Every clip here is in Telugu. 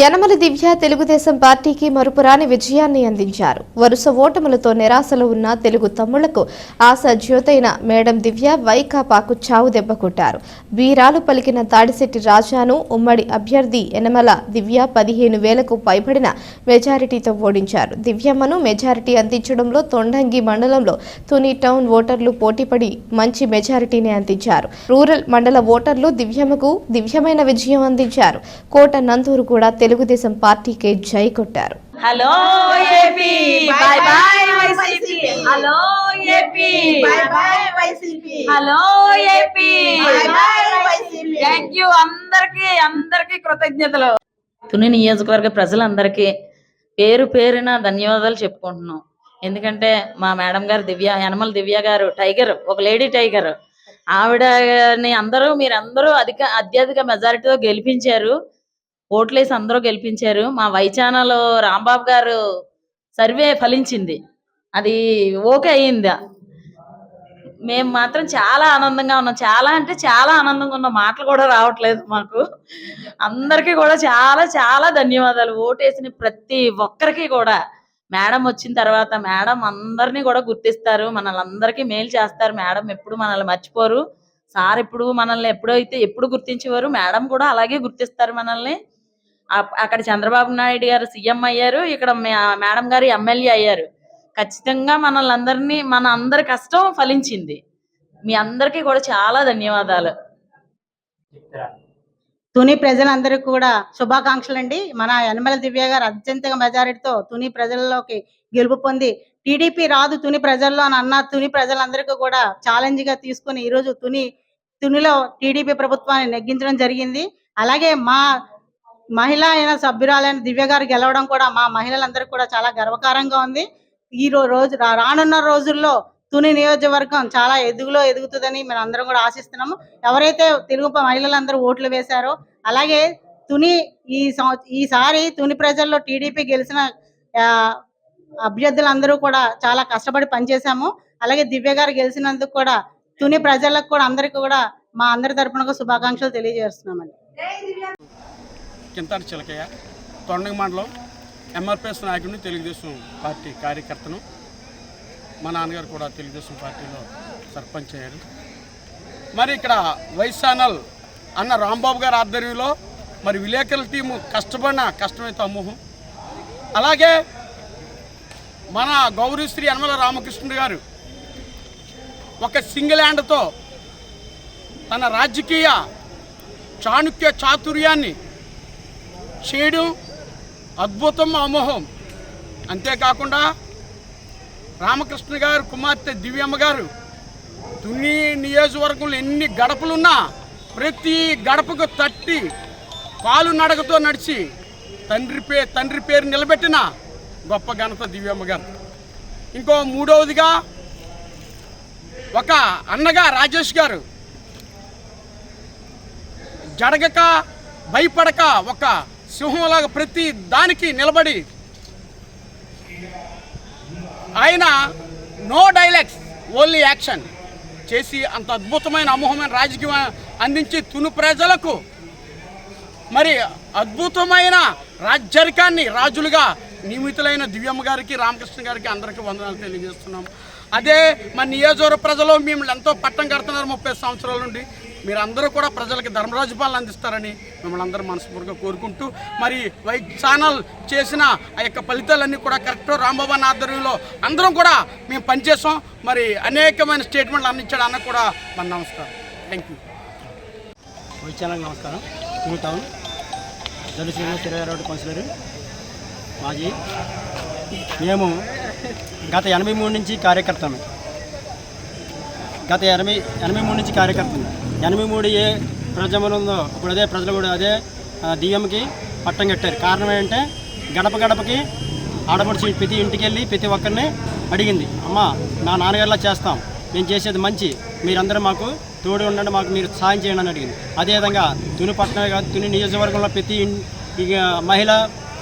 యనమల దివ్య తెలుగుదేశం పార్టీకి మరుపురాని విజయాన్ని అందించారు. వరుస ఓటములతో నిరాశలో ఉన్న తెలుగు తమ్ముళ్ళకు ఆశ జ్యోతైన మేడం దివ్య వైకాపాకు చావు దెబ్బకొట్టారు వీరాలు పలికిన తాడిశెట్టి రాజాను ఉమ్మడి అభ్యర్థి యనమల దివ్య పదిహేను వేలకు పైబడిన మెజారిటీతో ఓడించారు. దివ్యమ్మను మెజారిటీ అందించడంలో తొండంగి మండలంలో తుని టౌన్ ఓటర్లు పోటీపడి మంచి మెజారిటీని అందించారు. రూరల్ మండల ఓటర్లు దివ్యమ్మకు దివ్యమైన విజయం అందించారు. కోట నందూరు కూడా తెలుగుదేశం పార్టీకే జై కొట్టారు. Hello AP YCP. Hello AP YCP. Hello AP YCP. అందరికి అందరికి కృతజ్ఞతలు. తుని నియోజకవర్గ ప్రజలందరికీ పేరు పేరున ధన్యవాదాలు చెప్పుకుంటున్నాం. ఎందుకంటే మా మేడం గారు దివ్య యనమల దివ్య గారు టైగర్ ఒక లేడీ టైగర్. ఆవిడని అందరూ మీరందరూ అధిక అత్యధిక మెజారిటీతో గెలిపించారు. ఓట్లేసి అందరూ గెలిపించారు. మా వైచానాలో రాంబాబు గారు సర్వే ఫలించింది. అది ఓకే అయ్యిందా. మేము మాత్రం చాలా ఆనందంగా ఉన్నాం. చాలా అంటే చాలా ఆనందంగా ఉన్నాం. మాటలు కూడా రావట్లేదు మాకు. అందరికీ కూడా చాలా చాలా ధన్యవాదాలు. ఓటేసిన ప్రతి ఒక్కరికి కూడా. మేడం వచ్చిన తర్వాత మేడం అందరినీ కూడా గుర్తిస్తారు. మనల్ని అందరికీ మేలు చేస్తారు. మేడం ఎప్పుడు మనల్ని మర్చిపోరు. సార్ ఎప్పుడు మనల్ని ఎప్పుడైతే ఎప్పుడు గుర్తించేవారు మేడం కూడా అలాగే గుర్తిస్తారు మనల్ని. అక్కడ చంద్రబాబు నాయుడు గారు సీఎం అయ్యారు ఇక్కడ మే- మేడం గారు ఎమ్మెల్యే అయ్యారు. ఖచ్చితంగా మనల్ని అందరినీ మన అందరి కష్టం ఫలించింది. మీ అందరికీ కూడా చాలా ధన్యవాదాలు. తుని ప్రజలందరికీ కూడా శుభాకాంక్షలు అండి మన యనమల దివ్య గారు అత్యంత మెజారిటీతో తుని ప్రజల్లోకి గెలుపు పొంది టీడీపీ రాదు తుని ప్రజల్లో అని అన్న తుని ప్రజలందరికీ కూడా ఛాలెంజ్గా తీసుకుని ఈరోజు తుని తునిలో టీడీపీ ప్రభుత్వాన్ని నెగ్గించడం జరిగింది. అలాగే మా మహిళ అయిన సభ్యురాలైన దివ్య గారు గెలవడం కూడా మా మహిళలందరికీ కూడా చాలా గర్వకారంగా ఉంది. ఈ రోజు రానున్న రోజుల్లో తుని నియోజకవర్గం చాలా ఎదుగులో ఎదుగుతుందని మేము అందరం కూడా ఆశిస్తున్నాము. ఎవరైతే తెలుగు మహిళలందరూ ఓట్లు వేశారో అలాగే తుని ఈ ఈసారి తుని ప్రజల్లో టీడీపీ గెలిచిన ఆ, అభ్యర్థులందరూ కూడా చాలా కష్టపడి పనిచేశాము. అలాగే దివ్య గారు గెలిచినందుకు కూడా తుని ప్రజలకు కూడా అందరికీ కూడా మా అందరి తరపున శుభాకాంక్షలు తెలియజేస్తున్నామండి. కింతాటి చిలకయ్య తొండంగి మండలం ఎంఆర్పిఎస్ నాయకుడిని తెలుగుదేశం పార్టీ కార్యకర్తను మా నాన్నగారు కూడా తెలుగుదేశం పార్టీలో సర్పంచ్ అయ్యారు. మరి ఇక్కడ వైశానల్ అన్న రాంబాబు గారి ఆధ్వర్యంలో మరి విలేకరుల టీము కష్టపడిన కష్టమే సమూహం అలాగే మన గౌరీశ్రీ యనమల రామకృష్ణుడు గారు ఒక సింగిల్ హ్యాండ్తో తన రాజకీయ చాణుక్య చాతుర్యాన్ని చేయడం అద్భుతం అమోహం. అంతేకాకుండా రామకృష్ణ గారు కుమార్తె దివ్యమ్మ గారు తుని నియోజకవర్గంలో ఎన్ని గడపలున్నా ప్రతి గడపకు తట్టి కాలు నడకతో నడిచి తండ్రి పే తండ్రి పేరు నిలబెట్టిన గొప్ప ఘనత దివ్యమ్మ గారు. ఇంకో మూడవదిగా ఒక అన్నగా రాజేష్ గారు జడగక భయపడక ఒక సింహంలాగా ప్రతి దానికి నిలబడి ఆయన నో డైలాగ్స్ ఓన్లీ యాక్షన్ చేసి అంత అద్భుతమైన అమోహమైన రాజకీయం అందించి తును ప్రజలకు మరి అద్భుతమైన రాజ్యరికాన్ని రాజులుగా నియమితులైన దివ్యమ్మ గారికి రామకృష్ణ గారికి అందరికీ వందనాలు తెలియజేస్తున్నాం అదే మా నియోజకవర్గ ప్రజలు మిమ్మల్ని ఎంతో పట్టం కడుతున్నారు ముప్పై సంవత్సరాల నుండి. మీరందరూ కూడా ప్రజలకి ధర్మరాజు పాలన అందిస్తారని మిమ్మల్ని అందరూ మనస్ఫూర్తిగా కోరుకుంటూ మరి వై ఛానల్ చేసిన ఆ యొక్క ఫలితాలన్నీ కూడా కరెక్ట్ రాంబాబు అన్న ఆధ్వర్యంలో అందరం కూడా మేము పనిచేసాం మరి అనేకమైన స్టేట్మెంట్లు అందించాడు అన్న కూడా మన నమస్కారం. థ్యాంక్ యూ వై ఛానల్ నమస్కారం. న్యూ టౌన్ శ్రీనివాస్ ఇరవై రోడ్డు కౌన్సిలర్ మాజీ. మేము గత ఎనభై మూడు నుంచి కార్యకర్తమే. గత ఎనభై ఎనభై మూడు నుంచి కార్యకర్తలు ఎనభై మూడు ఏ ప్రజలు ఉందో ఇప్పుడు అదే ప్రజలు కూడా అదే దియ్యంకి పట్టం కట్టారు. కారణం ఏంటంటే గడప గడపకి ఆడపడిచి ప్రతి ఇంటికి వెళ్ళి ప్రతి ఒక్కరిని అడిగింది అమ్మ నా నాన్నగారిలా చేస్తాం మేము చేసేది మంచి మీరందరూ మాకు తోడు ఉండండి మాకు మీరు సాయం చేయండి అని అడిగింది. అదేవిధంగా తుని పట్టణ తుని నియోజకవర్గంలో ప్రతి ఇక మహిళ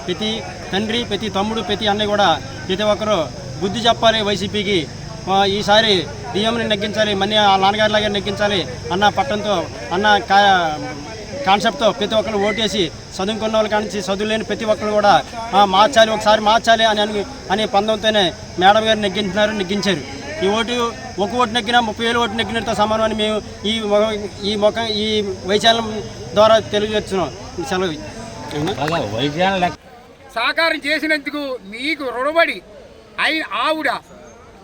ప్రతి తండ్రి ప్రతి తమ్ముడు ప్రతి అన్నయ్య కూడా ప్రతి ఒక్కరు బుద్ధి చెప్పాలి వైసీపీకి. ఈసారి డిఎంని నెగ్గించాలి మళ్ళీ ఆ నాన్నగారిలాగా నెగ్గించాలి అన్న పట్టంతో అన్న కా కాన్సెప్ట్తో ప్రతి ఒక్కరు ఓటేసి చదువుకున్న వాళ్ళు కానీ చదువు లేని ప్రతి ఒక్కరు కూడా ఆ, మార్చాలి ఒకసారి మార్చాలి అని అని అనే పందంతోనే మేడం గారు నెగ్గించినారు నెగ్గించారు. ఈ ఓటు ఒక ఓటు నెగ్గినా ముప్పై వేలు ఓటు నెగ్గినతో సమానం అని మేము ఈ ఈ ముఖం ఈ వైశాల్యం ద్వారా తెలియజేస్తున్నాం. సెలవు సహకారం చేసినందుకు మీకు రుణపడి అయి ఆవిడ?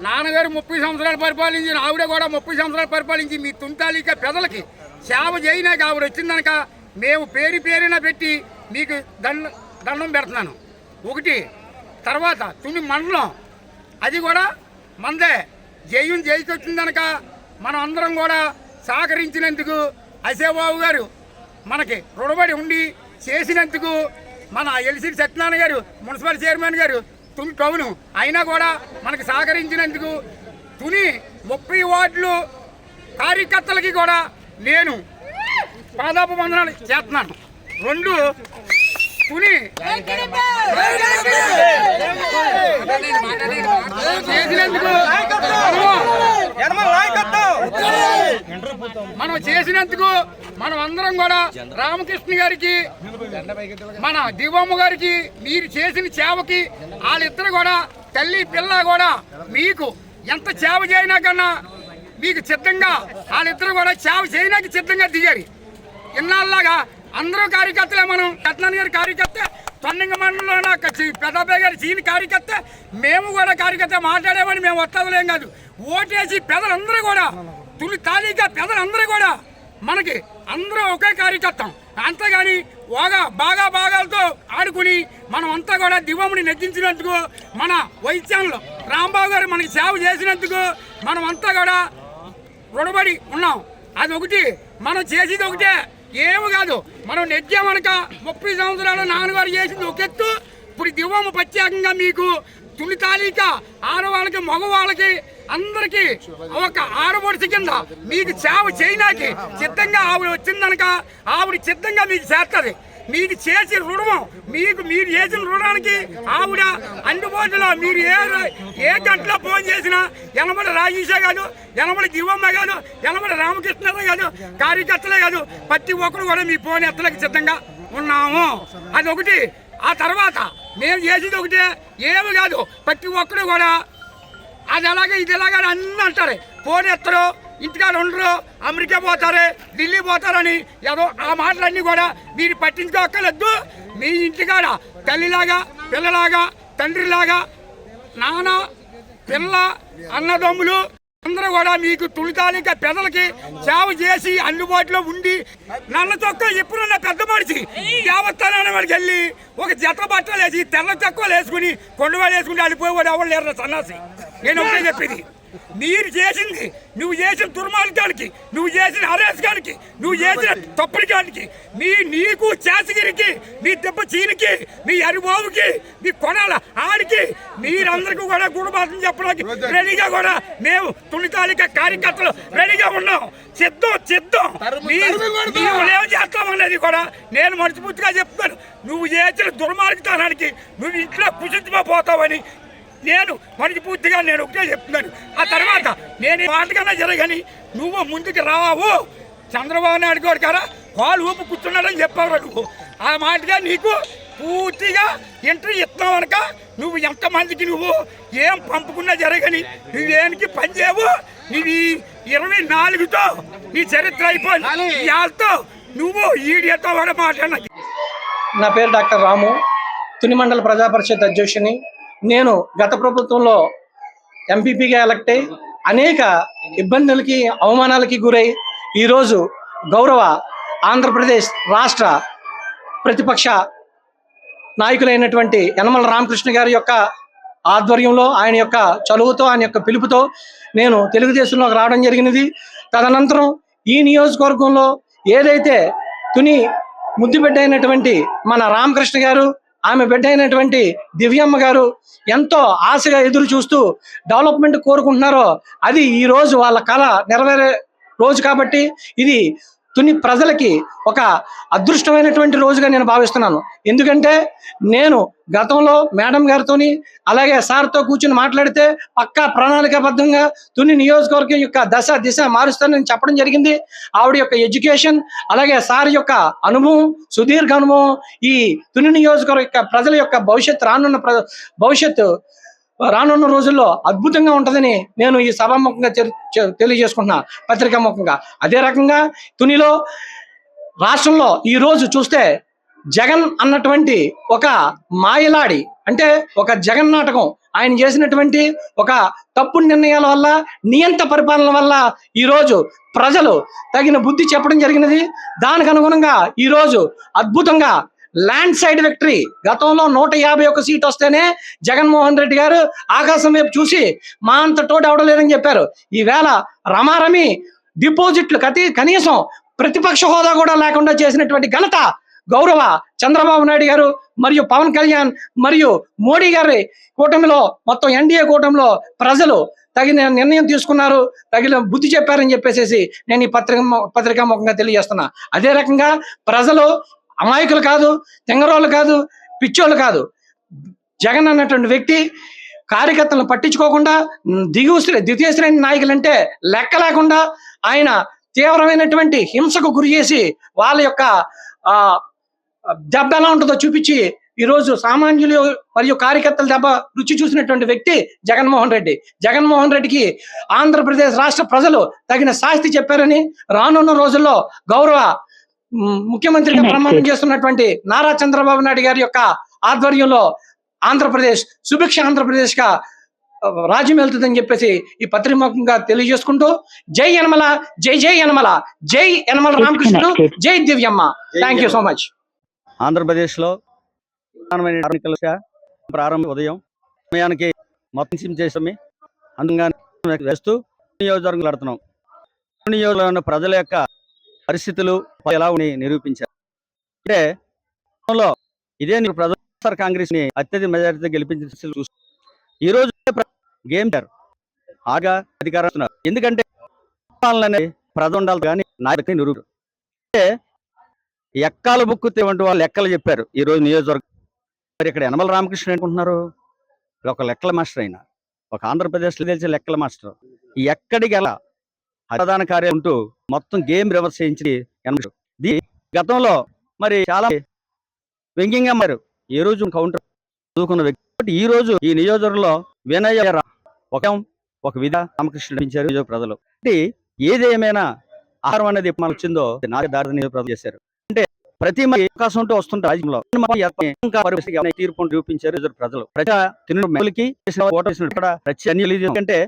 నాన్నగారు ముప్పై సంవత్సరాలు పరిపాలించిన ఆవిడ కూడా ముప్పై సంవత్సరాలు పరిపాలించి మీ తుంటాలిక పెదలకి సేవ చేయనాక ఆవిడ వచ్చిందనక మేము పేరు పేరున పెట్టి మీకు దండ దండం పెడుతున్నాను. ఒకటి తర్వాత తుని మండలం. అది కూడా మందే. జయం జయికి వచ్చిందనక మనం అందరం కూడా సహకరించినందుకు అసేబాబు గారు మనకి రుణబడి ఉండి చేసినందుకు మన ఎల్సీ సత్యనారాయణ గారు మున్సిపల్ చైర్మన్ గారు తుని టౌను అయినా కూడా మనకి సహకరించినందుకు తుని ముప్పై వార్డులు కార్యకర్తలకి కూడా నేను పాదాపు వందనాలు చేస్తున్నాను. రెండు చేసినందుకు మనం చేసినందుకు మనం అందరం కూడా రామకృష్ణ గారికి మన దివమ్మ గారికి మీరు చేసిన సేవకి వాళ్ళిద్దరు కూడా తల్లి పిల్ల కూడా మీకు ఎంత సేవ చేయనా కన్నా మీకు సిద్ధంగా వాళ్ళిద్దరు కూడా సేవ చేయడానికి సిద్ధంగా దిగారు. ఇన్నాళ్ళలాగా అందరూ కార్యకర్తలే మనం. కట్నాన్ గారి కార్యకర్త తొన్నింగ మండలంలో పెద్దబ్బాయి గారి చీని కార్యకర్త. మేము కూడా కార్యకర్త మాట్లాడేమని మేము వస్తాదులేం కాదు. ఓటేసి పెదలందరూ కూడా తులి తాలీగా పెదలందరూ కూడా మనకి అందరూ ఒకే కార్యకర్తం. అంతేగాని బాగా బాగా భాగాలతో ఆడుకుని మనం అంతా కూడా దివ్వముని నెగ్గించినందుకు మన వైద్యంలో రాంబాబు గారు మనకి సేవ చేసినందుకు మనం అంతా కూడా రుణపడి ఉన్నాం. అది ఒకటి మనం చేసేది ఒకటే. ఏమి కాదు. మనం నెగ్గామనక ముప్పై సంవత్సరాలు నాన్నగారు చేసింది ఒక ఎత్తు. ఇప్పుడు దివ్వమ్మ ప్రత్యేకంగా మీకు తుని తాలీక ఆడవాళ్ళకి మగవాళ్ళకి అందరికీ ఒక ఆడబడిసి కింద మీకు సేవ చేయడానికి సిద్ధంగా ఆవిడ వచ్చిందనక ఆవిడ సిద్ధంగా మీకు చేస్తుంది మీకు చేసిన రుణం మీకు మీరు చేసిన రుణానికి ఆవిడ అందుబాటులో. మీరు ఏ ఏ గంటలో ఫోన్ చేసినా యనమల రాజేషే కాదు యనమల దివమ్మ కాదు యనమల రామకృష్ణరావు కాదు కార్యకర్తలే కాదు ప్రతి ఒక్కరు కూడా మీ ఫోన్ ఎత్తలకు సిద్ధంగా ఉన్నాము. అది ఒకటి ఆ తర్వాత మేము చేసేది ఒకటే ఏమి కాదు ప్రతి ఒక్కరు కూడా అది ఎలాగ ఇది ఎలాగ అని అన్నీ అంటారు. ఫోన్ ఎత్తరు. ఇంటికాడ ఉండరు. అమెరికా పోతారు ఢిల్లీ పోతారని ఏదో ఆ మాటలన్నీ కూడా మీరు పట్టించుకోక్కర్లేదు. మీ ఇంటికాడ తల్లిలాగా పిల్లలాగా తండ్రిలాగా నాన్న పిల్ల అన్నదమ్ములు అందరూ కూడా మీకు తులితాలిక పెదలకి సేవ చేసి అందుబాటులో ఉండి నల్ల చొక్కా ఎప్పుడున్న పెద్ద మనిషి దేవస్థానాన్ని వాడికి వెళ్ళి ఒక జత బట్టలు వేసి తెల్ల తక్కువ వేసుకుని కొండవాళ్ళు వేసుకుని వెళ్ళిపోయేవాడు ఎవరు లేరు సన్నాసి. నేను ఒకటే చెప్పింది. మీరు చేసింది నువ్వు చేసిన దుర్మార్గానికి నువ్వు చేసిన అరేస్గానికి నువ్వు చేసిన తప్పుడిగానికి నీ నీకు చేసగిరికి నీ దెబ్బ చీనికి నీ అరిబాబుకి నీ కొనాల ఆడికి మీరందరికీ కూడా గుణబాధం చెప్పడానికి రెడీగా కూడా మేము తుణితాలిక కార్యకర్తలు రెడీగా ఉన్నాం. సిద్ధం సిద్ధం. ఏం చేస్తామనేది కూడా నేను మనస్ఫూర్తిగా చెప్తాను నువ్వు చేసిన దుర్మార్గతనానికి నువ్వు ఇంట్లో కుసించిపోతావని నేను మనకి పూర్తిగా నేను ఒకటే చెప్తున్నాను. ఆ తర్వాత నేను ఈ మాటకన్నా జరగని నువ్వు ముందుకు రావు. చంద్రబాబు నాయుడు గారు కదా కాలు ఊపు కూర్చున్నాడని చెప్పావు నువ్వు. ఆ మాటగా నీకు పూర్తిగా ఇంటర్వ్యూ ఇస్తున్నావు అనక నువ్వు ఎంతమందికి నువ్వు ఏం పంపుకున్నా జరగని నువ్వేనికి పని చేయవు. నీవి ఇరవై నాలుగుతో నీ చరిత్ర అయిపోయింది. వాళ్ళతో నువ్వు ఈడియతో కూడా మాట్లాడిన నా పేరు డాక్టర్ రాము. తుని మండల ప్రజా పరిషత్ అధ్యక్షుని నేను గత ప్రభుత్వంలో ఎంపీపీగా ఎలక్ట్ అయి అనేక ఇబ్బందులకి అవమానాలకి గురై ఈరోజు గౌరవ ఆంధ్రప్రదేశ్ రాష్ట్ర ప్రతిపక్ష నాయకులైనటువంటి యనమల రామకృష్ణ గారి యొక్క ఆధ్వర్యంలో ఆయన యొక్క చలువుతో ఆయన యొక్క పిలుపుతో నేను తెలుగుదేశంలోకి రావడం జరిగినది. తదనంతరం ఈ నియోజకవర్గంలో ఏదైతే తుని ముద్దుబిడ్డ అయినటువంటి మన రామకృష్ణ గారు ఆమె బిడ్డ అయినటువంటి దివ్యమ్మ గారు ఎంతో ఆశగా ఎదురు చూస్తూ డెవలప్మెంట్ కోరుకుంటున్నారో అది ఈ రోజు వాళ్ళ కళ నెరవేరే రోజు కాబట్టి ఇది తుని ప్రజలకి ఒక అదృష్టమైనటువంటి రోజుగా నేను భావిస్తున్నాను. ఎందుకంటే నేను గతంలో మేడం గారితోని అలాగే సార్తో కూర్చుని మాట్లాడితే పక్కా ప్రణాళికాబద్ధంగా తుని నియోజకవర్గం యొక్క దశ దిశ మారుస్తానని చెప్పడం జరిగింది. ఆవిడ యొక్క ఎడ్యుకేషన్ అలాగే సార్ యొక్క అనుభవం సుదీర్ఘ అనుభవం ఈ తుని నియోజకవర్గ యొక్క ప్రజల యొక్క భవిష్యత్ రానున్న ప్ర భవిష్యత్తు రానున్న రోజుల్లో అద్భుతంగా ఉంటుందని నేను ఈ సభాముఖంగా తె- చె- తెలియజేసుకుంటున్నా పత్రికాముఖంగా అదే రకంగా తునిలో రాష్ట్రంలో ఈ రోజు చూస్తే జగన్ అన్నటువంటి ఒక మాయలాడి అంటే ఒక జగన్ నాటకం. ఆయన చేసినటువంటి ఒక తప్పు నిర్ణయాల వల్ల నియంత పరిపాలన వల్ల ఈ రోజు ప్రజలు తగిన బుద్ధి చెప్పడం జరిగినది. దానికి అనుగుణంగా ఈ రోజు అద్భుతంగా ల్యాండ్ సైడ్ విక్టరీ. గతంలో నూట యాభై ఒక్క సీట్ వస్తేనే జగన్మోహన్ రెడ్డి గారు ఆకాశం వైపు చూసి మా అంత తోడు అవడలేదని చెప్పారు. ఈవేళ రమారమి డిపాజిట్లు కతి కనీసం ప్రతిపక్ష హోదా కూడా లేకుండా చేసినటువంటి ఘనత గౌరవ చంద్రబాబు నాయుడు గారు మరియు పవన్ కళ్యాణ్ మరియు మోడీ గారి కూటమిలో మొత్తం ఎన్డీఏ కూటమిలో ప్రజలు తగిన నిర్ణయం తీసుకున్నారు తగిన బుద్ధి చెప్పారని చెప్పేసి నేను ఈ పత్రిక పత్రికాముఖంగా తెలియజేస్తున్నా. అదే రకంగా ప్రజలు అమాయకులు కాదు తింగరోళ్ళు కాదు పిచ్చోళ్ళు కాదు. జగన్ అన్నటువంటి వ్యక్తి కార్యకర్తలను పట్టించుకోకుండా దిగు దిగువ ద్వితీయ శ్రేణి నాయకులంటే లెక్క లేకుండా ఆయన తీవ్రమైనటువంటి హింసకు గురి చేసి వాళ్ళ యొక్క ఆ దెబ్బ ఎలా ఉంటుందో చూపించి ఈరోజు సామాన్యులు మరియు కార్యకర్తల దెబ్బ రుచి చూసినటువంటి వ్యక్తి జగన్మోహన్ రెడ్డి. జగన్మోహన్ రెడ్డికి ఆంధ్రప్రదేశ్ రాష్ట్ర ప్రజలు తగిన శాస్తి చెప్పారని రానున్న రోజుల్లో గౌరవ ముఖ్యమంత్రిగా ప్రమాణం చేస్తున్నటువంటి నారా చంద్రబాబు నాయుడు గారి యొక్క ఆధ్వర్యంలో ఆంధ్రప్రదేశ్ సుభిక్ష ఆంధ్రప్రదేశ్గా రాజ్యం వెళ్తుందని చెప్పేసి ఈ పత్రిముఖంగా తెలియజేసుకుంటూ జై యనమల జై జై యనమల జై యనమల రామకృష్ణుడు జై Divyamma. Thank you so much ఆంధ్రప్రదేశ్లో ప్రధానమైన ఎన్నికల ప్రారంభ ఉదయం సమయానికి మొత్తం సిమ్ చేసామి అందంగా వేస్తూ నియోజకవర్గం ఆడుతున్నాం నియోజకవర్గంలో ఉన్న ప్రజల యొక్క పరిస్థితులు ఎలా ఉన్నాయి నిరూపించారు. అంటే ఇదే నీకు ప్రజలు కాంగ్రెస్ని అత్యధిక మెజారిటీతో గెలిపించిన ఈ రోజు గేమ్ ఆగా అధికారం ఎందుకంటే పాలన ఉండాలి కానీ నాయకుని నిరూపి అంటే ఎక్కాల బుక్కు వంటి వాళ్ళు లెక్కలు చెప్పారు ఈ రోజు నియోజకవర్గం. మరి ఇక్కడ యనమల రామకృష్ణ అనుకుంటున్నారు ఒక లెక్కల మాస్టర్ అయిన. ఒక ఆంధ్రప్రదేశ్లో తెలిసిన తెలిసే లెక్కల మాస్టర్. ఎక్కడికి ఎలా ప్రధాన కార్యం ఉంటూ మొత్తం గేమ్ రివర్స్ చేయించి దీ గతంలో మరి చాలా వ్యంగ్యంగా మారు ఏ రోజు కౌంటర్ చదువుకున్న వ్యక్తి. ఈ రోజు ఈ నియోజకవర్గంలో వినయ ఒక ఒక విధ రామకృష్ణించారు ప్రజలు. అంటే ఏది ఏమైనా ఆహారం అనేది ఎప్పుడు వచ్చిందో నాకు ప్రజలు చేశారు. అంటే ప్రతి మరి అవకాశం ఉంటూ వస్తుంటే రాజ్యంలో తీర్పును చూపించారు ప్రజలు. ప్రజా తినడం మహిళకి అంటే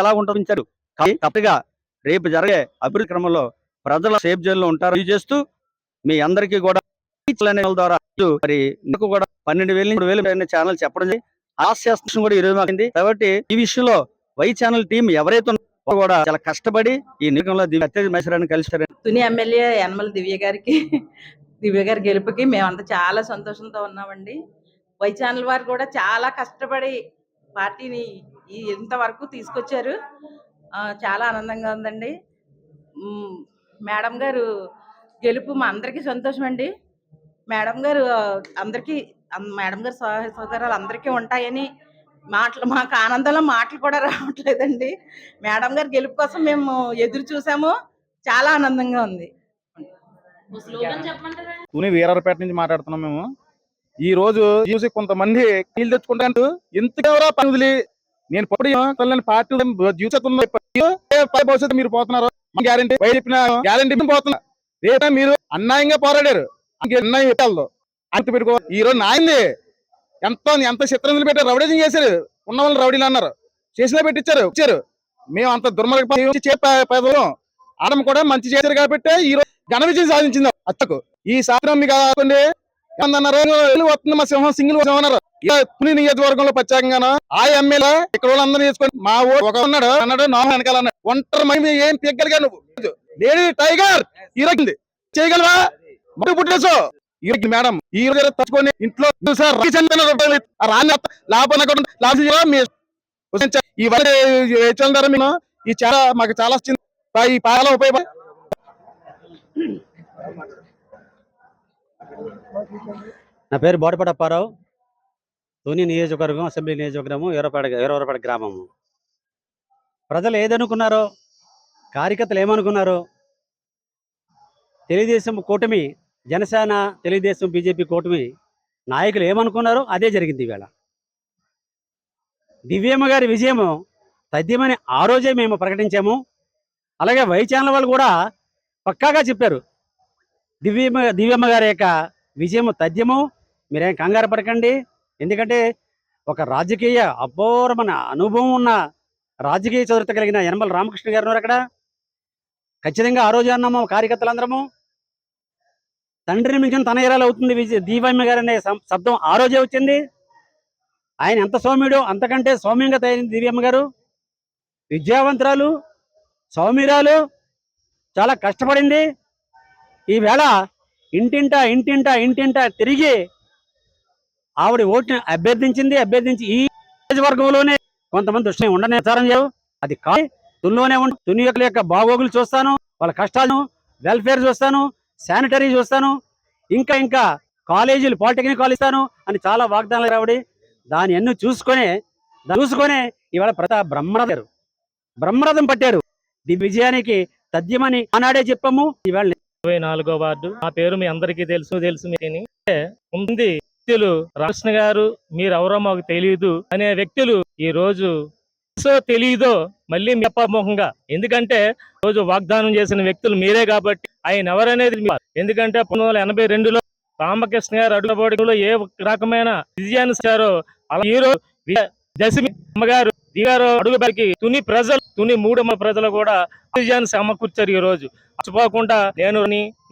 ఎలా ఉంటుందో కానీ తప్పగా రేపు జరిగే అభివృద్ధి క్రమంలో ప్రజల సేఫ్ జైల్లో ఉంటారు చేస్తూ మీ అందరికీ కూడా ద్వారా మరి నాకు కూడా పన్నెండు వేలు మూడు వేలు ఛానల్ చెప్పడం జరిగింది. కూడా ఈరోజు మాకింది కాబట్టి ఈ విషయంలో వై ఛానల్ టీం ఎవరైతే ఉన్నారో కూడా చాలా కష్టపడి ఈ నిగంలో మహేశ్వరాన్ని మేసరాన్ని కలిసి తుని ఎమ్మెల్యే యనమల దివ్య గారికి దివ్య గారి గెలుపుకి మేమంతా చాలా సంతోషంతో ఉన్నామండి. వై ఛానల్ వారు కూడా చాలా కష్టపడి పార్టీని ఇంతవరకు తీసుకొచ్చారు. చాలా ఆనందంగా ఉందండి. మేడం గారు గెలుపు మా అందరికీ సంతోషం అండి. మేడం గారు అందరికీ మేడం గారు సహాయ సహకారాలు అందరికీ ఉంటాయని మాటలు మాకు ఆనందంలో మాటలు కూడా రావట్లేదండి. మేడం గారి గెలుపు కోసం మేము ఎదురు చూసాము. చాలా ఆనందంగా ఉంది. తుని వీరారపేట నుంచి మాట్లాడుతున్నాం మేము. ఈ రోజు చూసి కొంతమంది నీళ్ళు తెచ్చుకుంటాను ఎందుకెవరా పనులు నేను పార్టీ జీవితం భవిష్యత్తు మీరు పోతున్నారు? గ్యారంటీ చెప్పిన గ్యారంటీ పోతున్నారు రేపు మీరు అన్యాయంగా పోరాడారు. అన్యాయం పెట్టాలో అంత పెట్టుకో ఈ రోజు నాయింది. ఎంత ఎంత చిత్రం పెట్టారు రౌడీజం చేశారు. ఉన్న వాళ్ళు రౌడీలు అన్నారు. చేసినా పెట్టించారు ఇచ్చారు. మేము అంత దుర్మార్గ పేదలు ఆడమ కూడా మంచి చేశారు కాబట్టి ఈ రోజు ఘన విజయం సాధించింది. అత్తకు ఈ సాధనం మీకు కాకుండా వెళ్ళి వస్తుంది మా సింహం సింగిల్ అన్నారు. పులి నియోజకవర్గంలో ప్రత్యేకంగా ఆ ఎమ్మెల్యే ఇక్కడ వాళ్ళందరూ తీసుకొని మా ఊరు ఒక ఉన్నాడు అన్నాడు నా వెనకాల అన్నాడు ఒంటరి మహిమ ఏం పీక్కలుగా నువ్వు? లేడీ టైగర్ ఈ చేయగలవా? మరి పుట్టేసు ఈ మేడం ఈ రోజు తచ్చుకొని ఇంట్లో సార్ రాని లాభం లాభం మీ ఈ వల్ల ద్వారా మేము ఈ చాలా మాకు చాలా వచ్చింది ఈ పాల ఉపయోగ నా పేరు బోడపడప్పారావు ధోని నియోజకవర్గం అసెంబ్లీ నియోజకవర్గము ఎవరపాడ ఎవరవరపాడ గ్రామము. ప్రజలు ఏదనుకున్నారో కార్యకర్తలు ఏమనుకున్నారో తెలుగుదేశం కూటమి జనసేన తెలుగుదేశం బీజేపీ కూటమి నాయకులు ఏమనుకున్నారో అదే జరిగింది ఈవేళ దివ్యమ్మ గారి విజయము తథ్యమని ఆ రోజే మేము ప్రకటించాము. అలాగే వై ఛానల్ వాళ్ళు కూడా పక్కాగా చెప్పారు. దివ్యమ్మ దివ్యమ్మ గారి యొక్క విజయము తథ్యము మీరేం కంగారు పడకండి. ఎందుకంటే ఒక రాజకీయ అబ్బోరమైన అనుభవం ఉన్న రాజకీయ చదువుత కలిగిన యనమల రామకృష్ణ గారు ఉన్నారు అక్కడ. ఖచ్చితంగా ఆ రోజు అన్నాము కార్యకర్తలందరము. తండ్రిని మించిన తనయరాలు అవుతుంది విజయ దీవమ్మ గారు అనే శబ్దం ఆ రోజే వచ్చింది. ఆయన ఎంత సౌమ్యుడు అంతకంటే సౌమ్యంగా తయారైంది దివ్యమ్మ గారు. విద్యావంతురాలు సౌమ్యురాలు చాలా కష్టపడింది. ఈవేళ ఇంటింటా ఇంటింటా ఇంటింటా తిరిగి ఆవిడ ఓటుని అభ్యర్థించింది అభ్యర్థించి ఈ నియోజకవర్గంలోనే కొంతమంది దృష్టి ఉండని ప్రచారం చేయవు అది కాదు. తునిలోనే ఉండి. తుని యొక్క యొక్క బాగోగులు చూస్తాను వాళ్ళ కష్టాలను వెల్ఫేర్ చూస్తాను శానిటరీ చూస్తాను ఇంకా ఇంకా కాలేజీలు పాలిటెక్నిక్ కాలేజ్ ఇస్తాను అని చాలా వాగ్దానాలు రావడి దాని అన్ని చూసుకొని దాన్ని ఇవాళ ప్రతా బ్రహ్మరథారు బ్రహ్మరథం పట్టారు. ది విజయానికి తథ్యమని ఆనాడే చెప్పాము. ఇవాళ ఇరవై నాలుగో వార్డు. ఆ పేరు మీ అందరికీ తెలుసు తెలుసు మీకని ఉంది వ్యక్తులు రామకృష్ణ గారు మీరెవరో మాకు తెలియదు అనే వ్యక్తులు ఈ రోజు సో తెలియదో మళ్ళీ మీ ఎందుకంటే రోజు వాగ్దానం చేసిన వ్యక్తులు మీరే కాబట్టి ఆయన ఎవరనేది ఎందుకంటే పంతొమ్మిది వందల ఎనభై రెండులో రామకృష్ణ గారు అడుగుబడిలో ఏ రకమైన విజయాన్ని ఇచ్చారో అలా ఈ రోజు దశమి అమ్మగారు దిగారు అడుగుబడికి తుని ప్రజలు తుని మూడమ్మ ప్రజలు కూడా విజయాన్ని సమకూర్చారు ఈ రోజు. మర్చిపోకుండా నేను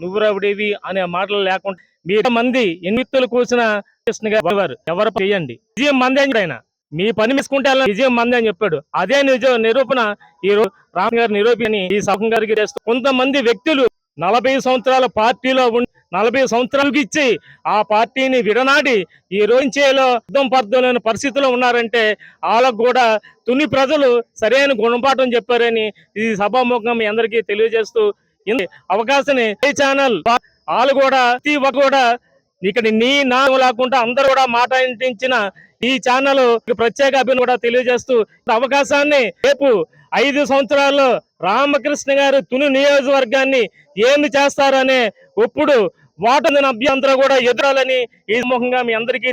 నువ్వు రవిడేవి అనే మాటలు లేకుండా మీ మంది ఎన్నిత్తులు కూర్చున్న కృష్ణ వారు ఎవరు? చేయండి. విజయం మంది అని ఆయన. మీ పని misకుంటే విజయం మంది అని చెప్పాడు. అదే నిజం నిరూపణ ఈ రోజు రామ్ గారి నిరూపణ ఈ సభం గారికి చేస్తూ కొంతమంది వ్యక్తులు నలభై సంవత్సరాల పార్టీలో ఉండి నలభై సంవత్సరాలకు ఇచ్చి ఆ పార్టీని విడనాడి ఈ రోజులో అర్థం పర్థం లేని పరిస్థితిలో ఉన్నారంటే వాళ్ళకు కూడా తుని ప్రజలు సరైన గుణపాఠం చెప్పారని ఈ సభాముఖం మీ అందరికీ తెలియజేస్తూ అవకాశాన్ని ఏ ఛానల్ వాళ్ళు కూడా ప్రతి ఒక్క కూడా. ఇక్కడ నీ నా లేకుండా అందరూ కూడా మాట ఇంటించిన ఈ ఛానల్ ప్రత్యేక అభినందన కూడా తెలియజేస్తూ అవకాశాన్ని రేపు ఐదు సంవత్సరాల్లో రామకృష్ణ గారు తుని నియోజకవర్గాన్ని ఏమి చేస్తారనే ఇప్పుడు వాటందిన అభ్యంతరం కూడా ఎదురాలని ఈ ముఖంగా మీ అందరికీ